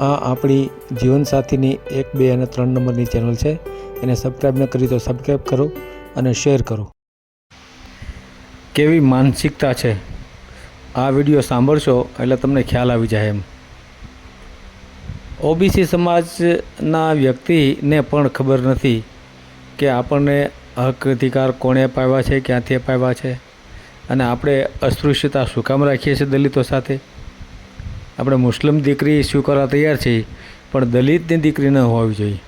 આ આપણી જીવનસાથીની એક, બે અને ત્રણ નંબરની ચેનલ છે. એને સબસ્ક્રાઈબ ન કરી તો સબસ્ક્રાઈબ કરો અને શેર કરો. કેવી માનસિકતા છે? આ વીડિયો સાંભળશો એટલે તમને ખ્યાલ આવી જાય એમ. ઓબીસી સમાજના વ્યક્તિને પણ ખબર નથી કે આપણને હક, અધિકાર કોણે અપાવ્યા છે, ક્યાંથી અપાવ્યા છે? અને આપણે અસ્પૃશ્યતા શું કામ રાખીએ છીએ દલિતો સાથે? આપણે મુસ્લિમ દીકરી સ્વીકારવા તૈયાર છીએ, પણ દલિતની દીકરી ન હોવી જોઈએ.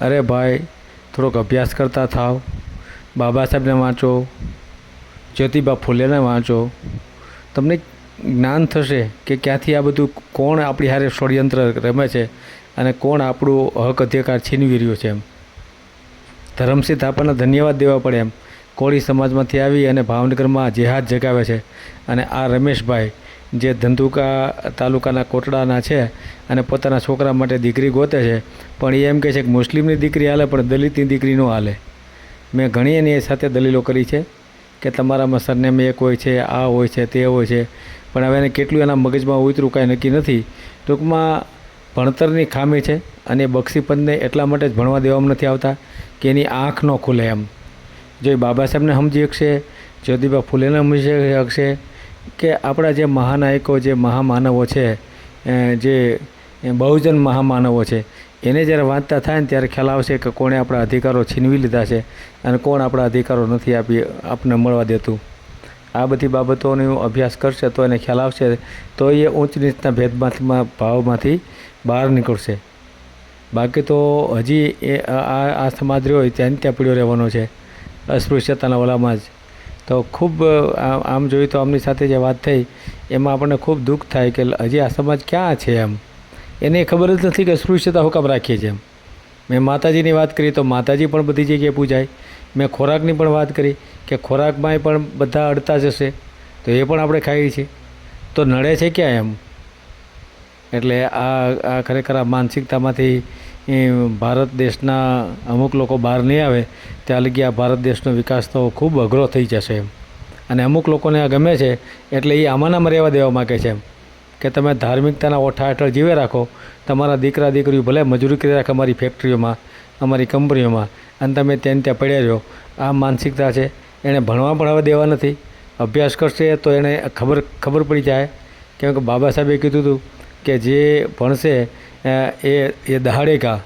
અરે ભાઈ, થોડોક અભ્યાસ કરતા થાવ. બાબા સાહેબને વાંચો. જ્યોતિબા ફૂલેને વાંચો. તમને જ્ઞાન થશે કે ક્યાંથી આ બધું કોણ આપણી હારે ષડયંત્ર રમે છે અને કોણ આપણું હક અધિકાર છીનવી રહ્યું છે એમ. ધરમસિંહ થાપાને ધન્યવાદ દેવા પડે એમ. કોળી સમાજમાંથી આવી અને ભાવનગરમાં જેહાદ જગાવે છે અને આ રમેશભાઈ જે ધંધુકા તાલુકાના કોટડાના છે અને પોતાના છોકરા માટે દીકરી ગોતે છે, પણ એ એમ કહે છે કે મુસ્લિમની દીકરી હાલે, પણ દલિતની દીકરી ન હાલે. મેં ઘણી એની સાથે દલીલો કરી છે કે તમારામાં સરનેમ એક હોય છે, આ હોય છે, તે હોય છે, પણ હવે એને કેટલું એના મગજમાં ઉતરું કાંઈ નક્કી નથી. ટૂંકમાં ભણતરની ખામી છે અને બક્ષીપંતને એટલા માટે જ ભણવા દેવામાં નથી આવતા કે એની આંખ ન ખુલે એમ. જો એ બાબા સાહેબને સમજી શકશે, જ્યોતિબા ફૂલેને સમજી શકશે કે આપણા જે મહાનાયકો, જે મહામાનવો છે જે બહુજન મહામાનવો છે, એને જ્યારે વાંચતા થાય ને ત્યારે ખ્યાલ આવશે કે કોણે આપણા અધિકારો છીનવી લીધા છે અને કોણ આપણા અધિકારો નથી આપી, આપને મળવા દેતું. આ બધી બાબતોનો અભ્યાસ કરશે તો એને ખ્યાલ આવશે, તો એ ઊંચ નીચના ભેદમાંથી ભાવમાંથી બહાર નીકળશે. બાકી તો હજી એ આ સમાજ રહ્યો હોય ત્યાં ત્યાં પડ્યો રહેવાનો છે. અસ્પૃશ્યતાના ઓલામાં જ. તો ખૂબ આમ જોઈએ તો આમની સાથે જે વાત થઈ, એમાં આપણને ખૂબ દુઃખ થાય કે હજી આ સમાજ ક્યાં છે એમ. એને ખબર જ નથી કે સ્પૃશ્યતા હું કામ રાખીએ છીએ એમ. મેં માતાજીની વાત કરી તો માતાજી પણ બધી જગ્યાએ પૂજાય. મેં ખોરાકની પણ વાત કરી કે ખોરાકમાંય પણ બધા અડતા જ હશે તો એ પણ આપણે ખાઈએ છીએ. તો નડે છે ક્યાં એમ? એટલે આ આ ખરેખર આ માનસિકતામાંથી એ ભારત દેશના અમુક લોકો બહાર નહીં આવે, ત્યાં લગી આ ભારત દેશનો વિકાસ તો ખૂબ અઘરો થઈ જશે એમ. અને અમુક લોકોને આ ગમે છે, એટલે એ આમાંનામાં રહેવા દેવા માગે છે એમ. કે તમે ધાર્મિકતાના ઓઠા હેઠળ જીવે રાખો, તમારા દીકરા દીકરીઓ ભલે મજૂરી કરી રાખે અમારી ફેક્ટરીઓમાં, અમારી કંપનીઓમાં, અને તમે ત્યાં ત્યાં પડ્યા રહ્યો, આ માનસિકતા છે એણે ભણવા પણ હવે દેવા નથી. અભ્યાસ કરશે તો એને ખબર ખબર પડી જાય. કેમ કે બાબા સાહેબે કીધું હતું કે જે ભણશે એ એ દહાડેગા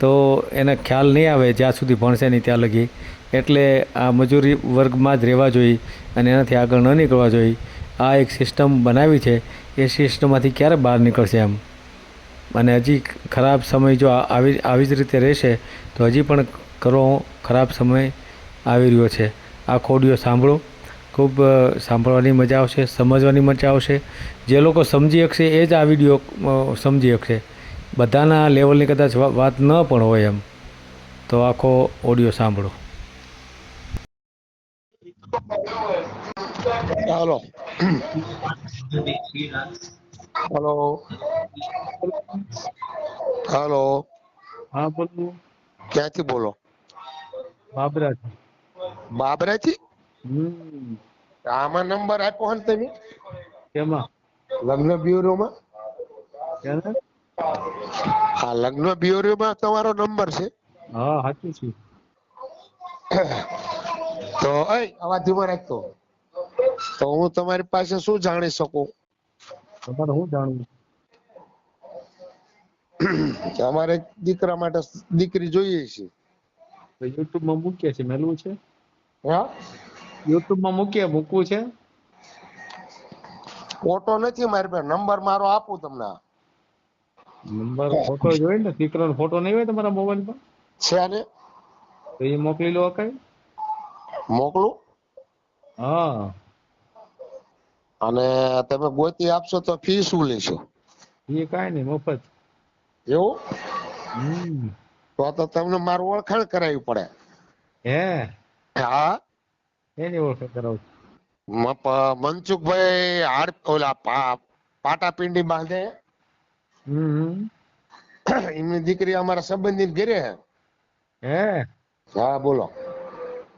તો એને ખ્યાલ નહીં આવે જ્યાં સુધી ભણશે નહીં ત્યાં લગી. એટલે આ મજૂરી વર્ગમાં જ રહેવા જોઈએ અને એનાથી આગળ ન નીકળવા જોઈએ. આ એક સિસ્ટમ બનાવી છે. એ સિસ્ટમમાંથી ક્યારે બહાર નીકળશે એમ? અને હજી ખરાબ સમય જો આવી આવી જ રીતે રહેશે, તો હજી પણ કરો ખરાબ સમય આવી રહ્યો છે. આ ખોડિયો સાંભળો. ખૂબ સાંભળવાની મજા આવશે સમજવાની મજા આવશે. જે લોકો સમજી શકશે એ જ આ વીડિયો સમજી શકશે. બધાના લેવલની કદાચ વાત ન પણ હોય એમ. તો આખો ઓડિયો સાંભળો. હલો. હાલો. હલો. હા બોલો. ક્યાંથી બોલો? બાબરાજી. બાબરાથી હમ. આમાં નંબર આપ્યો ને તમે? કેમાં? લગ્ન બ્યુરોમાં? હા લગ્ન બ્યુરોમાં તમારો નંબર છે. હા સાચું છે. તો અય અવાજ ધીમો રાખતો તો હું તમારી પાસે શું જાણી શકું? તમારે શું જાણવું? અમારે દીકરા માટે દીકરી જોઈએ છે. યુટ્યુબમાં મૂકીએ છે મેલવું છે? હા? યુટ્યુબમાં મૂકીએ મૂકવું છે? ફોટો નથી મારી પાસે નંબર મારો આપું તમને. નંબર ફોટો જોઈએ ને દીકરાનો ફોટો નહીં હોય તમારા મોબાઈલ પર? છે ને? તો એ મોકલી લો કઈ મોકલું? હા. અને તમે ગોતી આપશો તો ફી શું લેશો? એ કાઈ નહીં મફત. એવું? તો તો તમને મારું ઓળખાણ કરાવી પડે. હે? હા. એની ઓળખ કરાવું મનસુખભાઈ હાડ ઓલા પાટાપિંડી બાંધે. એમની દીકરી અમારા સંબંધી ઘરે હે. હે? હા બોલો.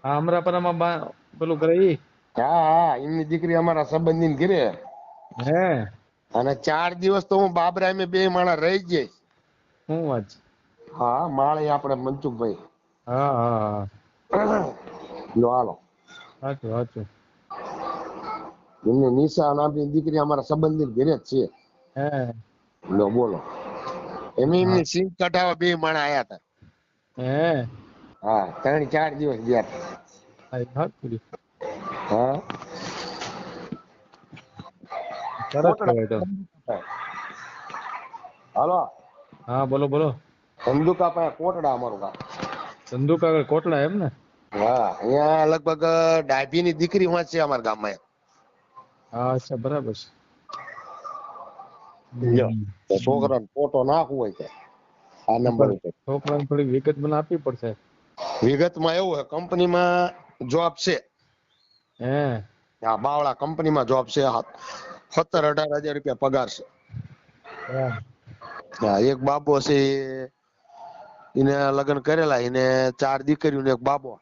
હા અમરાપરામાં પેલું કરે ઈ? હા હા એમની દીકરી અમારા સંબંધી ઘરે હે. હે? અને ચાર દિવસ તો હું બાબરા અમે બે માણા રહી જઈશ. શું વાત હા માળે આપણે મનસુખભાઈ. હા હા હા. હાલો. સાચું સાચું. એમની નિશા નામની દીકરી અમારા સંબંધી ઘરે જ છે. હે. લો બોલો. એમ એમની સિંગ કઢાવા બે માણા આયા હતા હે. હા ત્રણ ચાર દિવસ ગયા હતા. હા હાલો. હા બોલો બોલો. સંદુકા પાસે કોટડા અમારું ગામ ધંધુકા કોટડા એમ ને? હા અહીંયા લગભગ ડાભી ની દીકરી વાંચે અમારા ગામમાં હા અચ્છા બરાબર છે. છોકરાને ફોટો નાખવું હોય છે આ નંબર ઉપર. છોકરાને થોડી વિગત મને આપવી પડશે? વિગતમાં એવું છે કંપનીમાં જોબ છે. હે? હા બાવળા કંપનીમાં જોબ છે સત્તર અઢાર હજાર રૂપિયા પગાર છે. હા. એક બાબો છે એને લગ્ન કરેલા એને ચાર દીકરીઓ ને એક બાબો.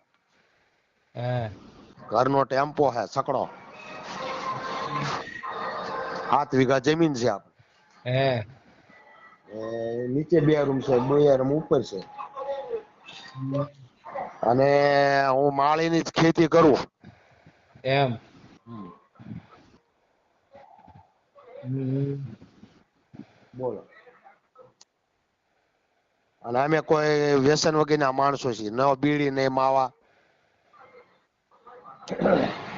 ઘરનો ટેમ્પો હે સકડો સાત વીઘા જમીન છે આપણે. હે. નીચે બે રૂમ છે બે રૂમ ઉપર છે. અને હું માળીની જ ખેતી કરું. એમ. બોલો. અને અમે કોઈ વ્યસન વગરના માણસો છીએ ન બીડી ને માવા.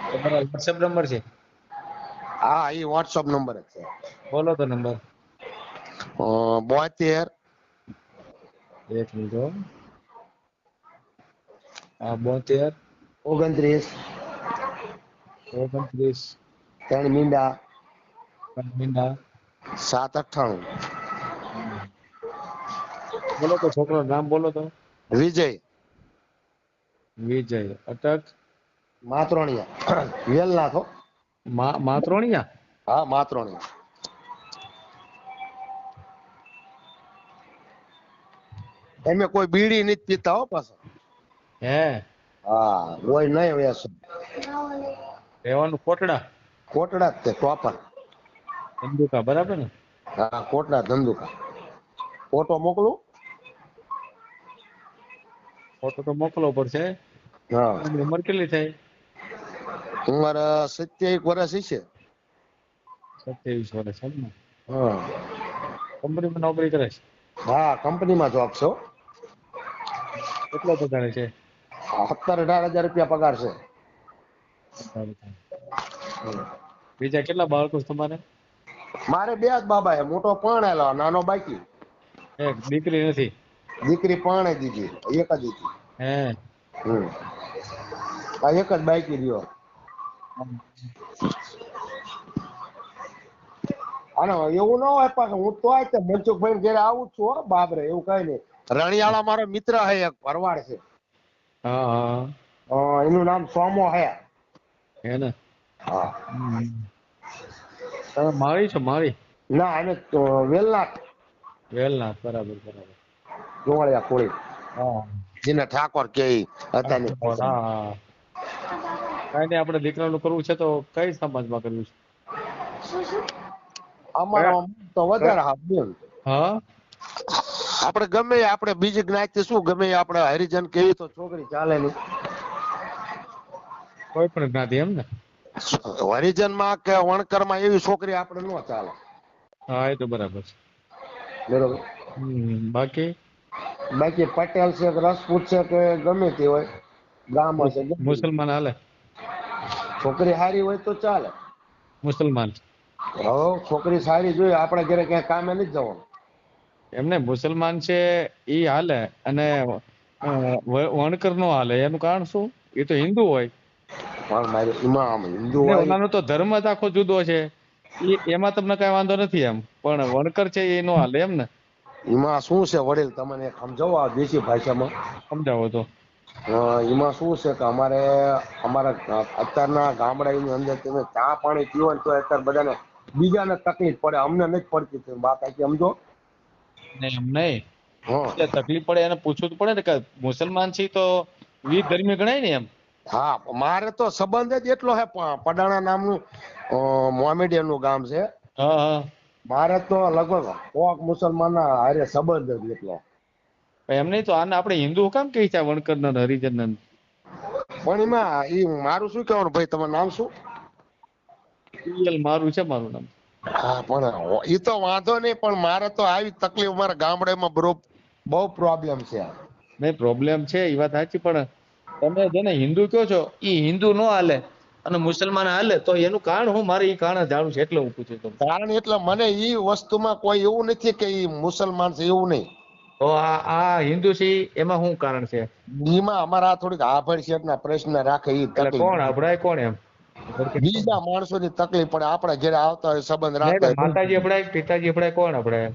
તમારો વોટ્સએપ નંબર છે? હા એ વોટ્સઅપ નંબર જ છે. બોલો તો નંબર અ, બોતેર. એક મિનિટ હો. હા બોતેર. ઓગણત્રીસ. ઓગણત્રીસ. ત્રણ મીંડા. મીંડા. સાત અઠ્ઠાણું. બોલો તો છોકરો નામ બોલો તો. વિજય. વિજય અટક. માત્રોણિયા. વેલનાથ માત્રોણિયા? હા માત્રોણિયા. એમે કોઈ બીડી નથી પીતા હો પાછો. હે? હા કોઈ નહીં વેસ રહેવાનું કોટડા? કોટડા જ તે ટોપર. ધંધુકા બરાબર ને? હા કોટડા ધંધુકા. ફોટો મોકલું. ફોટો તો મોકલવો પડશે. હા. ઉંમર કેટલી થાય ઉંમર સત્યાવીસ વર્ષ છે સત્યાવીસ વર્ષ એમ ને? હા. કંપનીમાં નોકરી કરે છે? હા કંપનીમાં જોબ છો. કેટલો પગાર છે? સત્તર અઢાર હજાર રૂપિયા પગાર છે. બીજા કેટલા બાળકો છે તમારે? મારે બે જ બાબા છે મોટો પરણેલો નાનો બાકી. એક દીકરી નથી? દીકરી પરણે દીધી એક જ દીધી. હે. હમ. આ એક જ બાકી રહ્યો. અને એવું ન હોય પણ હું તો આજ મનસુખભાઈ ઘેર આવું છું હો બાબરે એવું કઈ નહીં. રણિયાળા મારો મિત્ર હે એક ભરવાડ છે. હા એનું નામ સોમો હે. હે ને? હા. તમે માળી છો માળી? ના એને વેલનાથ. વેલનાથ બરાબર બરાબર. ડુંગળિયા કોળી. હા. જેને ઠાકોર કે હતા હા હા. કાંઈ નઈ આપણે દીકરાનું કરવું છે તો કઈ સમાજમાં કરવું છે? અમારો તો વધારે હા બેન હા? આપણે ગમે આપણે બીજી જ્ઞાતિ શું ગમે આપણે હરિજન કેવી તો છોકરી ચાલે નહીં. કોઈ પણ જ્ઞાતિ એમ ને? હરિજનમાં કે વણકરમાં એવી છોકરી આપણે ન ચાલે. હા એ તો બરાબર છે. બરોબર? હમ, બાકી? બાકી પટેલ છે કે રાજપૂત છે કે ગમે તે હોય ગામ હશે. મુસલમાન હાલે? છોકરી સારી હોય તો ચાલે. મુસલમાન. હવે છોકરી સારી જોઈએ આપણે ઘરે ક્યાંય કામે નથી જવાનું. એમને મુસલમાન છે એ હાલે અને વણકર નો હાલે. એનું કારણ શું? એ તો હિન્દુ હોય. પણ મારે ઇમામ હિન્દુ હોય. તો ધર્મ જ આખો જુદો છે. એમાં તમને કઈ વાંધો નથી એમ. પણ વણકર છે એ નો હાલે એમ ને? એમાં શું છે વડીલ તમને સમજાવો આ દેશી ભાષામાં? સમજાવો તો. એમાં શું છે કે અમારે અમારા અત્યારના ગામડાની અંદર તમે ચા પાણી પીવો ને તો અત્યારે બધાને બીજાને તકલીફ પડે અમને નથી પડતી તમે વાત આખી સમજો? ને અમને તકલીફ પડે એને પૂછવું તો પડે ને કે મુસલમાન છે તો વિવિધ ધર્મી ગણાય ને એમ? હા મારે તો સંબંધ જ એટલો હે પ- પડાણા નામનું અ, મોમેડિયનનું ગામ છે. હા હા. મારે તો લગભગ કોક મુસલમાન ના હારે સંબંધ જ એટલો. એમ નહીં તો આને આપણે હિન્દુ કામ કહી છે વણકર ને હરિજન પણ એમાં એ મારું શું કહેવાનું ભાઈ? તમારું નામ શું? પીએલ મારું છે મારું નામ. હા પણ એ તો વાંધો નહીં પણ મારે તો આવી તકલીફ મારા ગામડામાં બરો બહુ પ્રોબ્લેમ છે નહીં પ્રોબ્લેમ છે એ વાત સાચી પણ તમે જેને હિન્દુ કહો છો એ હિન્દુ નો હાલે અને મુસલમાન હાલે તો એનું કારણ હું મારે એ કારણ જાણું છે એટલે હું પૂછું તમને. કારણ એટલે મને એ વસ્તુમાં કોઈ એવું નથી કે એ મુસલમાન છે એવું નહીં. તો આ આ હિન્દુ છે એમાં શું કારણ છે? બીમાં અમારા થોડીક આભડ શેઠના પ્રશ્ન રાખે ઈ એટલે તકલીફ. કોણ અભડાય કોણ એમ? બીજા માણસોની તકલીફ પડે આપણે ઘરે આવતા હોય સંબંધ રાખતા હોય માતાજી અભડાય પિતાજી અભડાય કોણ અભડાય?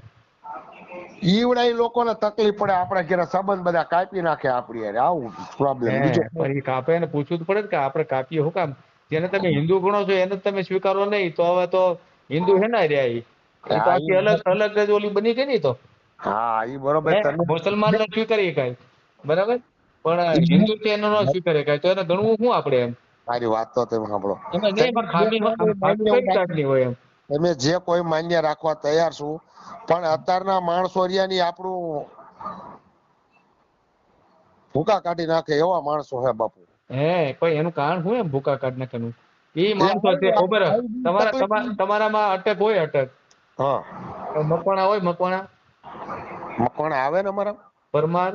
ઈવડા ઈ લોકોને તકલીફ પડે આપડા ઘેર સંબંધ બધા કાપી નાખે આપણી યાર આવું પ્રોબ્લેમ બીજો એ કાપે એને પૂછવું જ પડે ને કે આપણે કાપીએ હું કામ? જેને તમે હિન્દુ ગણો છો એને તમે સ્વીકારો નહીં તો હવે તો હિન્દુ હે ના રહ્યા તો આખી અલગ અલગ જ ઓલી બની ગઈ ને તો. હા એ બરોબર. તમે મુસલમાન ને સ્વીકારી શકાય બરાબર? પણ હિન્દુ છે એનો ન સ્વીકારી શકાય તો એને ગણવું શું આપણે એમ? મારી વાત તો તમે સાંભળો. કઈ જાતની હોય એમ? તમે જે કોઈ માન્ય રાખવા તૈયાર છું પણ અત્યારના માણસો ની આપણું ભૂકા કાઢી નાખે એવા માણસો હે બાપુ. હે પણ એનું કારણ શું એમ ભૂકા કાઢ નાખેનું એ માણસો છે ખબર? તમારા તમારા- તમારામાં અટક હોય અટક. હા. મકવાણા હોય મકવાણા. કોણ આવે ને અમારા પરમાર?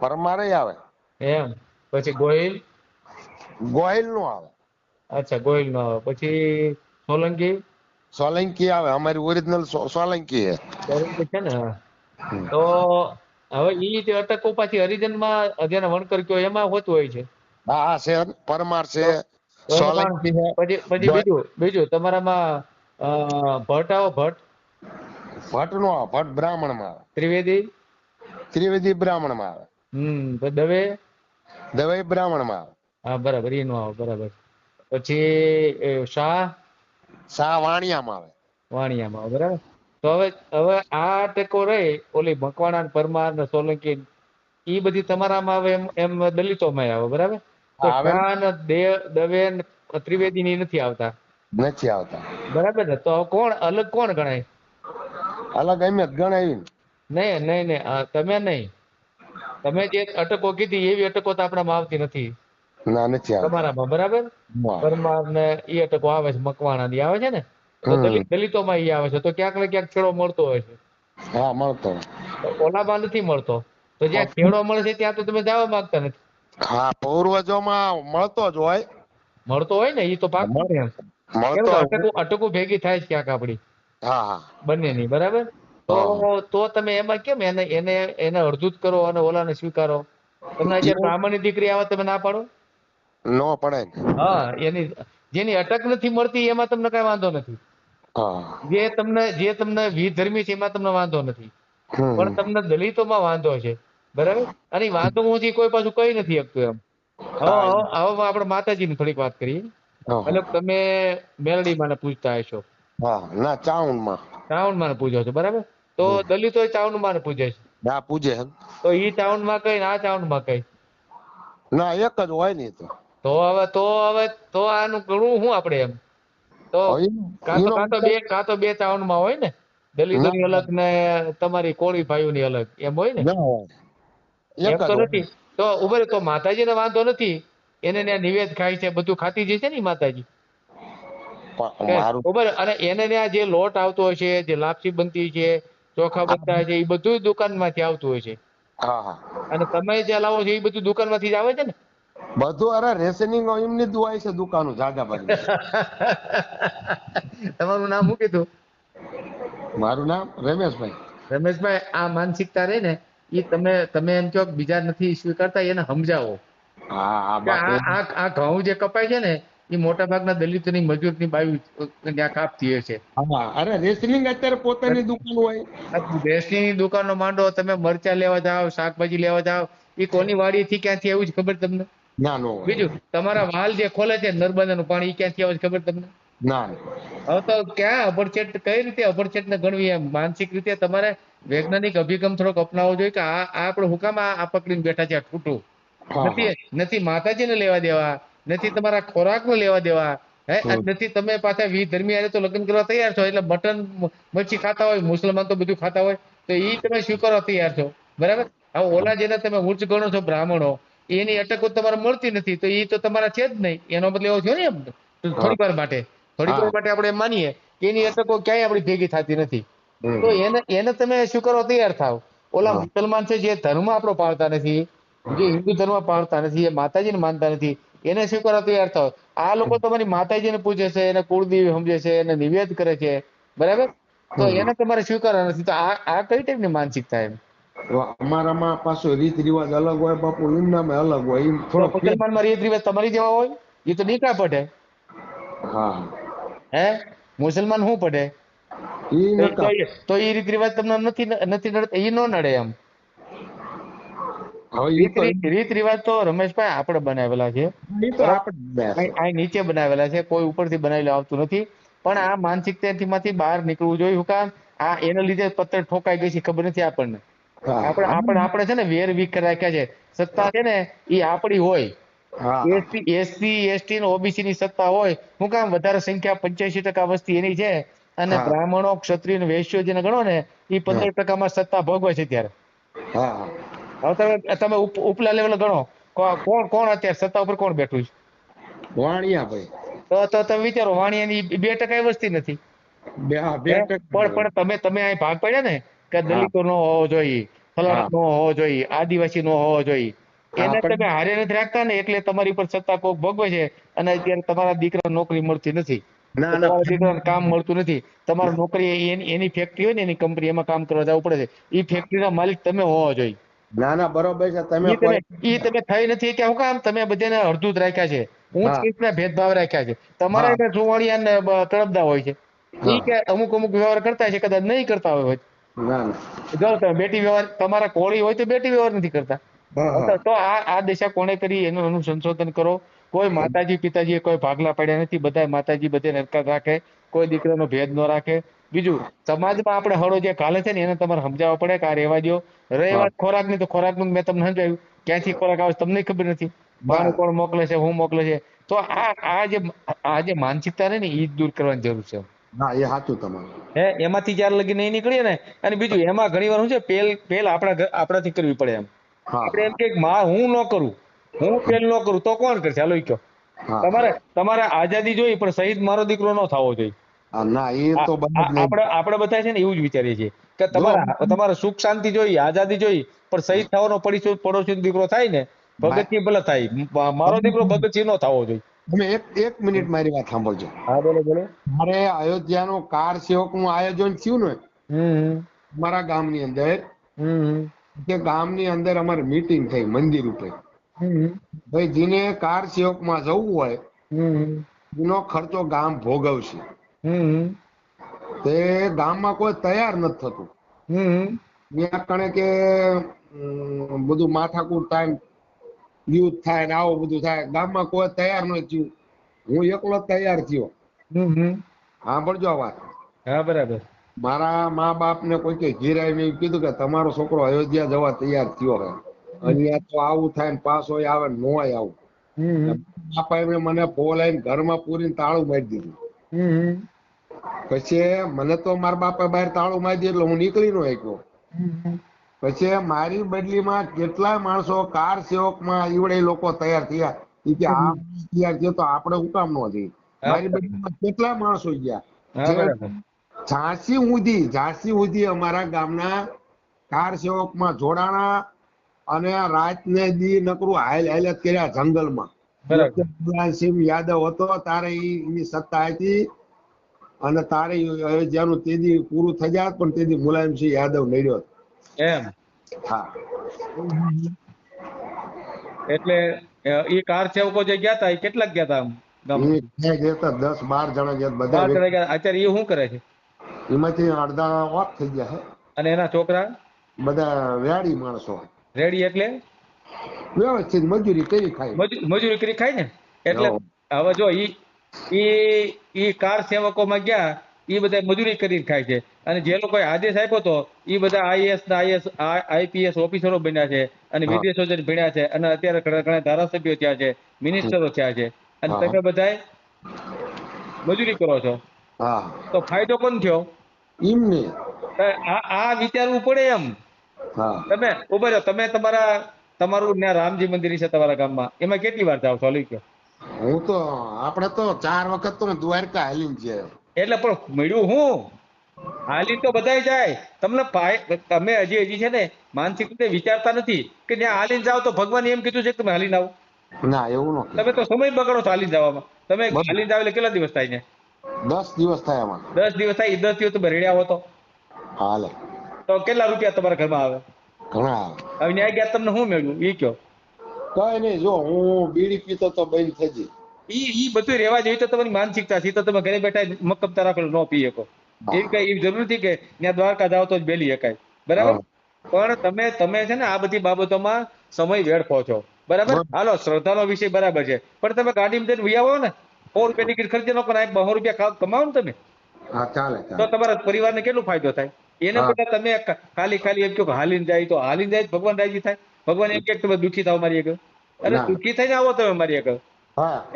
પરમારે આવે. એમ. પછી ગોહિલ? ગોહિલનું આવે. અચ્છા ગોહિલનું આવે. પછી સોલંકી? સોલંકી આવે. અમારી ઓરિજિનલ સોલંકી સોલંકી છે ને? તો હવે ઈ જે અટકો પાછી હરિજનમાં જેને વણકર કયો એમાં હોતું હોય છે? હા હા છે. પરમાર છે. સોલંકી છે. પછી પછી બીજું બીજું તમારામાં ભટ્ટ આવો ભટ્ટ? ભટ્ટ નો આવે ભટ્ટ બ્રાહ્મણમાં આવે. ત્રિવેદી? ત્રિવેદી બ્રાહ્મણમાં આવે. હમ પછી દવે? બ્રાહ્મણમાં આવે. હા બરાબર ઈ નો આવે બરાબર. પછી શાહ? શાહ વાણિયા આવે. વાણિયામાં આવે બરાબર. તો હવે હવે આ ટેકો રહી ઓલી મકવાણા પરમાર ને સોલંકી ઈ બધી તમારામાં આવે એમ એમ દલિતોમાં આવે બરાબર? તો શાહ દવે ત્રિવેદી ની નથી આવતા. નથી આવતા. બરાબર ને? તો કોણ અલગ કોણ ગણાય? અલગ અહેમિયત ગણાવી નહીં નહીં નહીં આ તમે નહીં. તમે જે અટકો કીધી એવી અટકો તો આપણામાં આવતી નથી. ના નથી આવતા. તમારામાં બરાબર? પરમાર ને એ અટકો આવે છે મકવાણા ની આવે છે ને? તો માં દલિત દલિતોમાં ઈ આવે છે તો ક્યાંક ને ક્યાંક છેડો મળતો હોય છે. હા મળતો. ઓલામાં નથી મળતો. તો જ્યાં છેડો મળે છે ત્યાં તો તમે જવા માંગતા નથી. હા પૂર્વજોમાં મળતો જ હોય. મળતો હોય ને એ તો પાક. મળે. એમ અટકું ભેગી થાય છે ક્યાંક આપડી. હા બંનેની બરાબર? તો તો તમે એમાં કેમ એને એને એને અડધું જ કરો અને ઓલાને સ્વીકારો? તમને જે બ્રાહ્મણની દીકરી આવે તમે ના પાડો? નો પડે હા એની જેની અટક નથી મળતી એમાં તમને કઈ વાંધો નથી. જે તમને જે તમને વિધર્મી છે એમાં તમને વાંધો નથી. પણ તમને દલિતોમાં વાંધો છે બરાબર? અને વાંધો હું કોઈ પાછું કઈ નથી શકતું એમ. હવે હવે આપણે માતાજીની થોડીક વાત કરીએ. એટલે તમે મેલડી માને પૂછતા હશો. હા ના ચાઉનમાં ચાવણ માને પૂજો છે બરાબર? તો દલિતો ચાવણ માને પૂજે છે. ના પૂજે તો ઈ ચાવણમાં કઈ ને આ ચાવણમાં કઈ? ના એક જ હોય ને તો. તો હવે તો હવે તો આનું ઘણું શું આપણે એમ? તો કાં તો કાં તો બે કાં તો બે ચાવણમાં હોય ને? દલિતોની અલગ ને તમારી કોળી ભાઈઓની અલગ એમ હોય ને? એમ એક તો નથી. તો ઉભરે તો માતાજીને વાંધો નથી. એને નિવેદ ખાય છે બધું ખાતી જશે છે ને માતાજી? રહો, અને એને ત્યાં જે લોટ આવતો હોય છે જે લાપસી બનતી છે ચોખા બનતા છે એ બધું દુકાનમાંથી આવતું હોય છે. અને તમે જે લાવો છો એ બધું દુકાનમાંથી જ આવે છે ને? બધું અરે રેશનિંગ એમની જ છે દુકાનો જાજા બધી તમારું નામ શું કીધું? મારું નામ રમેશભાઈ. રમેશભાઈ આ માનસિકતા રહે ને એ તમે તમે એમ કહો બીજા નથી સ્વીકારતા એને સમજાવો. આ ઘઉં જે કપાય છે ને એ મોટા ભાગના દલિતોની મજૂરની બાયુ ત્યાં કાપતી હોય છે. અરે રેસલિંગ અત્યારે પોતાની દુકાન હોય. આ દેશની દુકાનો માંડો તમે મરચા લેવા જાઓ શાકભાજી લેવા જાઓ એ કોની વાડીથી ક્યાંથી આવ્યું છે ખબર તમને? ના નો બીજું તમારા વાલ જે ખોલે છે નર્મદાનું પાણી એ ક્યાંથી આવે છે ખબર તમને? ના. હવે તો ક્યાં અપરચેટ કઈ રીતે અપરચેટ ને ગણવી એમ? માનસિક રીતે તમારે વૈજ્ઞાનિક અભિગમ થોડોક અપનાવવો જોઈએ કે આ આ આપણે હુકામ આ પકડીને બેઠા છે આ ઠૂઠું. નથી નથી માતાજીને લેવા દેવા. નથી તમારા ખોરાકને લેવા દેવા. હે? નથી તમે પાછા વી ધર્મી તો લગ્ન કરવા તૈયાર છો એટલે મટન મચ્છી ખાતા હોય મુસલમાન તો બધું ખાતા હોય તો એ તમે સ્વીકારવા તૈયાર છો? બરાબર? હવે ઓલા જેને તમે ઉચ્ચ ગણો છો બ્રાહ્મણો એની અટકો તમારે મળતી નથી તો એ તો તમારા છે જ નહીં. એનો મતલબ એવો થયો ને એમ? થોડીક વાર માટે થોડીક વાર માટે આપણે માનીએ કે એની અટકો ક્યાંય આપણી ભેગી થતી નથી. તો એને એને તમે સ્વીકારવા તૈયાર થાવ? ઓલા મુસલમાન છે જે ધર્મ આપણો પાળતા નથી જે હિન્દુ ધર્મ પાળતા નથી એ માતાજીને માનતા નથી એને સ્વીકારવા તૈયાર થાવ આ લોકો તમારી માતાજીને પૂજે છે એને કુળદેવી સમજે છે એને નિવેદ કરે છે. બરાબર? તો એને તમારે સ્વીકારવા નથી તો આ આ કઈ ટાઈપની માનસિકતા એમ? અમારામાં પાછો રીત રિવાજ અલગ હોય બાપુ એમનામાં અલગ હોય એમ થોડો મુસલમાનમાં રીત રિવાજ તમારી જેવા હોય? એ તો નીકા પઢે. હા. હે? મુસલમાન શું પઢે? તો- નકા તો- તો એ રીત રિવાજ તમને નથી નથી નડે એ નો નડે એમ? રીત રિવાજ તો રમેશભાઈ આપણે બનાવેલા છે. અહીં નીચે બનાવેલા છે કોઈ ઉપરથી બનાવેલું આવતું નથી. પણ આ માનસિકતાથી માંથી બહાર નીકળવું જોઈએ શું આ એના લીધે પત્ર ઠોકાઈ ગઈ છે ખબર નથી આપણને. આપણે આપણે આપણે છે ને વેર વીક રાખ્યા છે. સત્તા છે ને એ આપણી હોય. એસટી એસટી એસટી ને ઓબીસી ની સત્તા હોય હું કામ વધારે સંખ્યા પંચ્યાસી ટકા વસ્તી એની છે. અને બ્રાહ્મણો ક્ષત્રિય વૈશ્યો જેને ગણો ને એ પંદર ટકામાં સત્તા ભોગવે છે ત્યારે. હવે તમે તમે ઉપલા લેવલે ગણો. કોણ કોણ અત્યારે સત્તા ઉપર કોણ બેઠું છે? વાણિયા ભાઈ. તો તો તમે વિચારો વાણિયાની બે ટકા વસ્તી નથી. પણ પણ તમે તમે અહીં ભાગ પડ્યા ને કે દલિતો નો હોવો જોઈએ ફલાણા નો હોવો જોઈએ આદિવાસી નો હોવો જોઈએ. એને તમે હારે નથી રાખતા ને એટલે તમારી પર સત્તા કોક ભોગવે છે અને અત્યારે તમારા દીકરા નોકરી મળતી નથી. તમારા દીકરાને કામ મળતું નથી. તમારી નોકરી એની એની ફેક્ટરી હોય ને એની કંપની એમાં કામ કરવા જવું પડે છે. એ ફેક્ટરીના માલિક તમે હોવા જોઈએ. ના ના બરોબર છે. તમે ઈ તમે થઈ નથી કે હું કામ? તમે બધાને અડધું જ રાખ્યા છે. ઊંચ હા. નીચના ભેદભાવ રાખ્યા છે. તમારા એટલે જુવાણિયા ને તળપદા હોય છે. ઈ કે અમુક અમુક વ્યવહાર કરતા છે કદાચ નહીં કરતા હોય ના ના. જો તમે બેટી વ્યવહાર તમારા કોળી હોય તો બેટી વ્યવહાર નથી કરતા. તો- તો આ આ દિશા કોણે કરી? એનું એનું સંશોધન કરો. કોઈ માતાજી પિતાજીએ કોઈ ભાગલા પાડ્યા નથી. બધા માતાજી બધે નરકા રાખે. કોઈ દીકરાનો ભેદ ન રાખે. બીજું સમાજમાં આપણે હળો જે કાલે છે ને એને તમારે સમજાવવા પડે કે આ રહેવા દો રહી વાત ખોરાકની તો ખોરાકનું મેં તમને સમજાવ્યું. ક્યાંથી ખોરાક આવે તમને ખબર નથી. પાણી કોણ મોકલે છે હું મોકલે છે. તો આ આ જે આ જે માનસિકતા રહે ને એ દૂર કરવાની જરૂર છે. હા એ સાચું તમારું. હે એમાંથી જ્યારે લગી નહીં નીકળીએ ને અને બીજું એમાં ઘણી વાર શું છે પેલ પેલ આપણા આપણાથી કરવી પડે એમ. આપણે એમ કે માં હું ન કરું. હું પેલ ન કરું તો કોણ કરશે? હાલો કયો તમારે તમારે આઝાદી જોઈ પણ શહીદ મારો દીકરો ન થવો જોઈએ. ના એ તો. આપણે આપણે બધા છે ને એવું જ વિચારીએ છીએ કે તમારા તમારે સુખ શાંતિ જોઈએ આઝાદી જોઈએ પણ શહીદ થવાનો પડીશો પડોશી દીકરો થાય ને ભગતસિંહ ભલે થાય મારો દીકરો ભગતસિંહ નો થવો જોઈએ. તમે એક એક મિનિટ મારી વાત સાંભળજો. હા બોલો બોલો. મારે અયોધ્યાનો કાર સેવકનું આયોજન થયું ને મારા ગામની અંદર હમ. તે ગામની અંદર અમારે મીટિંગ થઈ મંદિર ઉપર. ભાઈ જેને કાર સેવકમાં જવું હોય હમ. એનો ખર્ચો ગામ ભોગવશે. તે ગામમાં કોઈ તૈયાર નથી થતું. ત્યાં કણે કે બધું માથાકૂટ થાય યુદ્ધ થાય ને આવું બધું થાય. ગામમાં કોઈ તૈયાર નથી થયું. હું એકલો તૈયાર થયો. સાંભળજો આ વાત. હા બરાબર. મારા મા બાપ ને કોઈ કે ઘેર આવીને કીધું કે તમારો છોકરો અયોધ્યા જવા તૈયાર થયો હે. અહીંયા તો આવું થાય ને હોય આવે ને નોય આવું. બાપા બાપાએ મને બોલાવીને ઘરમાં પૂરીને તાળું મારી દીધું. પછી મને તો મારા બાપા બહાર તાળું મારી એટલે હું નીકળી નો શક્યો. પછી મારી બદલીમાં કેટલાય માણસો કાર સેવકમાં ઈવડે લોકો તૈયાર થયા. કે આ તૈયાર થયો તો આપણે હું કામ નો થઈ મારી બદલીમાં કેટલાય માણસો ગયા. ઝાંસી ઉધી ઝાંસી ઉધી અમારા ગામના કાર સેવકમાં જોડાણા અને રાત ને દી નકરું હાલ હાલ કર્યા જંગલમાં. યાદવ હતો તારે એની સત્તા હતી. અને તારે અયોધ્યાનું તેદી પૂરું થઈ જાત પણ તેદી મુલાયમસિંહ યાદવ નડ્યો એમ? હા. એટલે એ કાર સેવકો જે ગયા હતા એ કેટલાક ગયા હતા ગયા તા દસ બાર જણા ગયા બધા જણા ગયા. અત્યારે એ શું કરે છે? એમાંથી અડધા ઓફ થઈ ગયા છે. અને એના છોકરા? બધા વ્યાડી માણસો રેડી એટલે? વ્યવસ્થિત મજૂરી કરી ખાય. મજૂ- મજૂરી કરી ખાય ને? એટલે હવે જો ઈ ઈ ઈ કાર સેવકોમાં ગયા ઈ બધા મજૂરી કરીને ખાય છે. અને જે લોકોએ આદેશ આપ્યો તો ઈ બધા આઈએસ ના આઈએસ આઈપીએસ ઓફિસરો બન્યા છે અને. વિદેશો જઈને ભણ્યા છે અને અત્યારે ઘણા ઘણા ધારાસભ્યો થયા છે મિનિસ્ટરો થયા છે. અને તમે બધા મજૂરી કરો છો. તો ફાયદો કોણ થયો? એમ ને. આ વિચારવું પડે એમ. તમે ઊભો તમે તમારા તમારું રામજી મંદિર છે તમારા ગામમાં. એમાં કેટલી વાર જાઓ છો? લઈ કયો હું તો આપણે તો ચાર વખત તો દ્વારકા હાલીને છે. એટલે પણ મળ્યું હું? હાલી તો બધાય જાય. તમને તમે હજી હજી છે ને માનસિક રીતે વિચારતા નથી કે ત્યાં હાલીને જાઓ તો ભગવાન એમ કીધું છે કે તમે હાલીને આવો. ના એવું નથી. તમે તો સમય બગાડો છો હાલીને જવામાં. તમે હાલી હાલીને જાવ એટલે કેટલા દિવસ થાય ને? દસ દિવસ થાય આમાં દસ દિવસ થાય દસ દિવસ તમે રેડ્યા હો તો. હાલે. તો કેટલા રૂપિયા તમારા ઘરમાં આવે? ઘણા આવે. હવે ન્યાય ગયા તમને શું મેળવ્યું એ કયો કઈ નહીં જો હું બીડી પીતો તો બંધ થજી ઈ ઈ બધું રહેવા જોઈએ તો તમારી માનસિકતા છે તો તમે ઘરે બેઠા તારા રાખો ન પી શકો. એવી કઈ એવી જરૂર નથી કે ત્યાં દ્વારકા જાઓ તો જ બેલી શકાય. બરાબર? પણ તમે તમે છે ને આ બધી બાબતોમાં સમય વેડફો છો. બરાબર. હાલો શ્રદ્ધાનો વિષય બરાબર છે. પણ તમે ગાડીમાં જઈને વહી આવો ને સો રૂપિયા ટિકિટ ખર્ચી નાખો ને બસો રૂપિયા કમાવો ને તમે. તો તમારા પરિવારને કેટલો ફાયદો થાય? એને. કરતા તમે ખાલી ખાલી એમ કહો હાલીને જાય તો હાલીને જાય ભગવાન રાજી થાય. ભગવાન એમ કે તમે દુઃખી થાવ મારી આગળ. અને ના. દુઃખી થઈને આવો તમે મારી આગળ. હા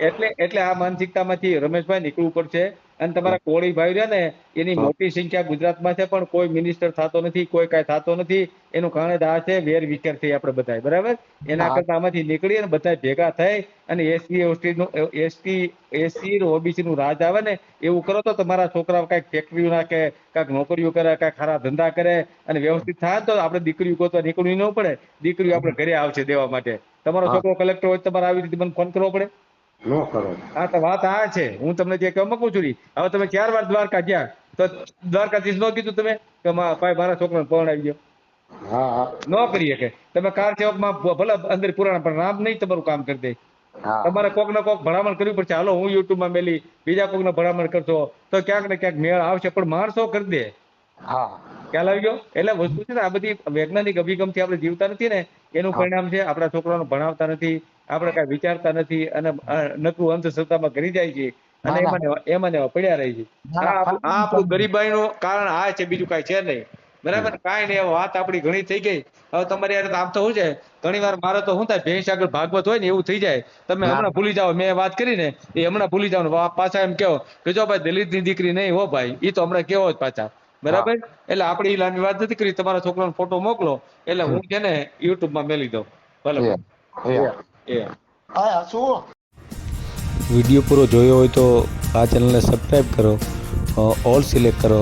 એટલે એટલે આ માનસિકતામાંથી રમેશભાઈ નીકળવું પડશે. અને તમારા કોળી ભાઈ રહ્યા ને એની મોટી સંખ્યા ગુજરાતમાં છે પણ કોઈ મિનિસ્ટર થતો નથી કોઈ કાંઈ થતો નથી. એનું કારણ આ છે વેર વિચાર છે આપણે બધા બરાબર? એના કરતા આમાંથી નીકળી અને બધા ભેગા થઈ અને એસસી એસટી નું એસટી એસસી ઓબીસી નું રાજ આવે ને એવું કરો તો તમારા છોકરાઓ કાંઈક ફેક્ટરીઓ નાખે કાંઈક નોકરીઓ કરે કાંઈક ખરા ધંધા કરે અને વ્યવસ્થિત થાય તો આપણે દીકરીઓ ગોતવા નીકળવું ન પડે. દીકરીઓ આપણે ઘરે આવશે દેવા માટે. તમારો છોકરો કલેક્ટર હોય તો તમારે આવી રીતે મને ફોન કરવો પડે? નો કરો. આ તો વાત આ છે. હું તમને જે કહેવા માંગુ છું હવે તમે ચાર વાર દ્વારકા ગયા તો દ્વારકાધીશ નો કીધું તમે કે ભાઈ મારા છોકરાને પરણ આવી ગયો હા. હા ન કરી શકે. તમે કાર સેવકમાં ભ- ભલે અંદર પુરાણ પણ રામ નહીં તમારું કામ કરી દે. તમારે કોક ને કોક ભલામણ કરવી પડશે. હાલો હું યુટ્યુબમાં મેલી બીજા કોક ને ભલામણ કરશો તો ક્યાંક ને ક્યાંક મેળ આવશે પણ માણસો કરી દે. હા. ખ્યાલ આવી ગયો? એટલે વસ્તુ છે ને આ બધી વૈજ્ઞાનિક અભિગમથી આપણે જીવતા નથી ને એનું પરિણામ છે આપણા છોકરાઓને ભણાવતા નથી આપણે કઈ વિચારતા નથી અને નકરું અંધશ્રદ્ધામાં ઘરી જાય છે અને ના, ના. એમાં એમાં પડ્યા રહી છે. આ આપણું- ગરીબાઈનું કારણ આ છે બીજું કઈ છે નહીં. બરાબર? કાંઈ નહીં વાત આપણી ઘણી થઈ ગઈ. હવે તમારી યાર આમ તો શું છે? ઘણી વાર મારે તો શું થાય ભેંસ આગળ ભાગવત હોય ને એવું થઈ જાય. તમે હમણાં ભૂલી જાઓ મેં વાત કરી ને એ હમણાં ભૂલી જાઓ પાછા એમ કહો કે જો ભાઈ દલિતની દીકરી નહીં હો ભાઈ એ તો હમણાં કેવો જ પાછા. બરાબર? એટલે આપણે એ લાંબી વાત નથી કરી. તમારા છોકરાનો ફોટો મોકલો. એટલે હું છે ને યુટ્યુબમાં મેલી દઉં. ભલે. વીડિયો પૂરો જોયો હોય તો આ ચેનલને સબસ્ક્રાઈબ કરો. ઓલ સિલેક્ટ કરો.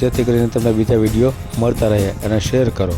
જેથી કરીને તમને બીજા વીડિયો મળતા રહે અને શેર કરો.